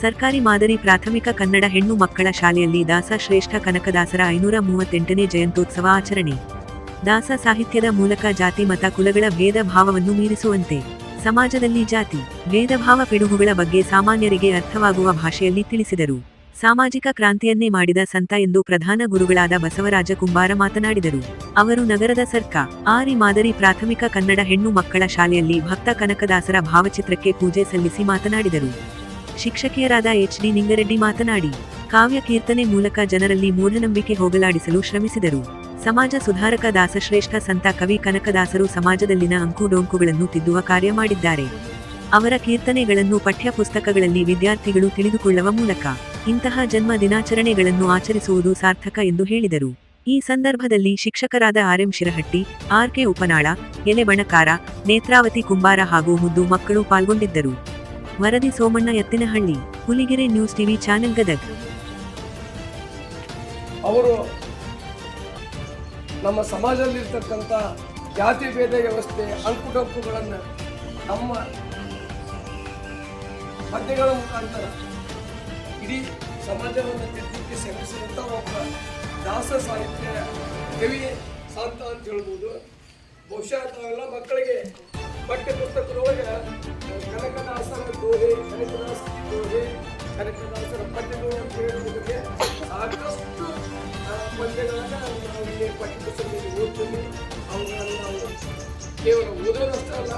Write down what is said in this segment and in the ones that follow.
ಸರ್ಕಾರಿ ಮಾದರಿ ಪ್ರಾಥಮಿಕ ಕನ್ನಡ ಹೆಣ್ಣು ಮಕ್ಕಳ ಶಾಲೆಯಲ್ಲಿ ದಾಸ ಶ್ರೇಷ್ಠ ಕನಕದಾಸರ ಐನೂರ ಮೂವತ್ತೆಂಟನೇ ಜಯಂತ್ಯೋತ್ಸವ ಆಚರಣೆ. ದಾಸ ಸಾಹಿತ್ಯದ ಮೂಲಕ ಜಾತಿ ಮತ ಕುಲಗಳ ಭೇದ ಭಾವವನ್ನು ಮೀರಿಸುವಂತೆ. ಸಮಾಜದಲ್ಲಿ ಜಾತಿ ಭೇದಭಾವ ಪಿಡುಗುಗಳ ಬಗ್ಗೆ ಸಾಮಾನ್ಯರಿಗೆ ಅರ್ಥವಾಗುವ ಭಾಷೆಯಲ್ಲಿ ತಿಳಿಸಿದರು. ಸಾಮಾಜಿಕ ಕ್ರಾಂತಿಯನ್ನೇ ಮಾಡಿದ ಸಂತ ಎಂದು ಪ್ರಧಾನ ಗುರುಗಳಾದ ಬಸವರಾಜ ಕುಂಬಾರ ಮಾತನಾಡಿದರು. ಅವರು ನಗರದ ಸರ್ಕ, ಆರಿ ಮಾದರಿ ಪ್ರಾಥಮಿಕ ಕನ್ನಡ ಹೆಣ್ಣು ಮಕ್ಕಳ ಶಾಲೆಯಲ್ಲಿ ಭಕ್ತ ಕನಕದಾಸರ ಭಾವಚಿತ್ರಕ್ಕೆ ಪೂಜೆ ಸಲ್ಲಿಸಿ ಮಾತನಾಡಿದರು. ಶಿಕ್ಷಕಿಯರಾದ ಎಚ್ ಡಿ ನಿಂಗರೆಡ್ಡಿ ಮಾತನಾಡಿ, ಕಾವ್ಯ ಕೀರ್ತನೆ ಮೂಲಕ ಜನರಲ್ಲಿ ಮೂಢನಂಬಿಕೆ ಹೋಗಲಾಡಿಸಲು ಶ್ರಮಿಸಿದರು. ಸಮಾಜ ಸುಧಾರಕ ದಾಸಶ್ರೇಷ್ಠ ಸಂತ ಕವಿ ಕನಕದಾಸರು ಸಮಾಜದಲ್ಲಿನ ಅಂಕುಡೊಂಕುಗಳನ್ನು ತಿದ್ದುವ ಕಾರ್ಯ ಮಾಡಿದ್ದಾರೆ. ಅವರ ಕೀರ್ತನೆಗಳನ್ನು ಪಠ್ಯ ಪುಸ್ತಕಗಳಲ್ಲಿ ವಿದ್ಯಾರ್ಥಿಗಳು ತಿಳಿದುಕೊಳ್ಳುವ ಮೂಲಕ. ಇಂತಹ ಜನ್ಮ ದಿನಾಚರಣೆಗಳನ್ನು ಆಚರಿಸುವುದು ಸಾರ್ಥಕ ಎಂದು ಹೇಳಿದರು. ಈ ಸಂದರ್ಭದಲ್ಲಿ ಶಿಕ್ಷಕರಾದ ಆರ್ಎಂ ಶಿರಹಟ್ಟಿ ಆರ್ಕೆ ಉಪನಾಳ ಎಲೆಬಣಕಾರ ನೇತ್ರಾವತಿ ಕುಂಬಾರ ಹಾಗೂ ಮುದ್ದು ಮಕ್ಕಳು ಪಾಲ್ಗೊಂಡಿದ್ದರು. ವರದಿ Somanna Ettinahalli Huligere news TV channel Gadag. ಅವರು ನಮ್ಮ ಸಮಾಜದಲ್ಲಿರ್ತಕ್ಕಂಥ ಜಾತಿ ಭೇದ ವ್ಯವಸ್ಥೆ ಅಂಕುಡಂಕುಗಳನ್ನು ನಮ್ಮ ಪದ್ಯಗಳ ಮುಖಾಂತರ ಇಡೀ ಸಮಾಜವನ್ನು ತಿದ್ದಕ್ಕೆ ಶ್ರಮಿಸಿದಂಥ ಒಬ್ಬ ದಾಸ ಸಾಹಿತ್ಯ ಕವಿ ಸಂತ ಅಂತ ಹೇಳ್ಬೋದು. ಬಹುಶಃ ತಾವೆಲ್ಲ ಮಕ್ಕಳಿಗೆ ಪಠ್ಯ ಪುಸ್ತಕದೊಳಗೆ ಕನಕದಾಸರ ದೋಹೆ ಕನಕದಾಸ ದೋಹೆ ಕನಕದಾಸರ ಪದ್ಯಗಳು ಅಂತ ಹೇಳುವುದಕ್ಕೆ ಸಾಕಷ್ಟು ಪದ್ಯಗಳನ್ನ ನಾವು ಇಲ್ಲಿ ಪಠ್ಯ ಪುಸ್ತಕದಲ್ಲಿ ಓದ್ತೀವಿ. ಅವುಗಳನ್ನು ನಾವು ಕೇವಲ ಓದೋದಷ್ಟೇ ಅಲ್ಲ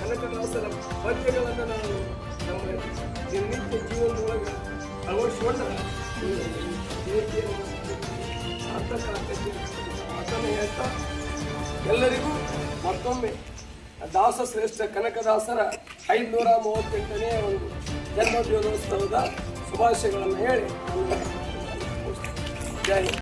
ಕನಕದಾಸರ ಪದ್ಯಗಳನ್ನು ನಾವು ಎಲ್ಲರಿಗೂ ಮತ್ತೊಮ್ಮೆ ದಾಸ ಶ್ರೇಷ್ಠ ಕನಕದಾಸರ ಐದುನೂರ ಮೂವತ್ತೆಂಟನೇ ಒಂದು ಜನ್ಮದಿನೋತ್ಸವದ ಶುಭಾಶಯಗಳನ್ನು ಹೇಳಿ ಜೈ.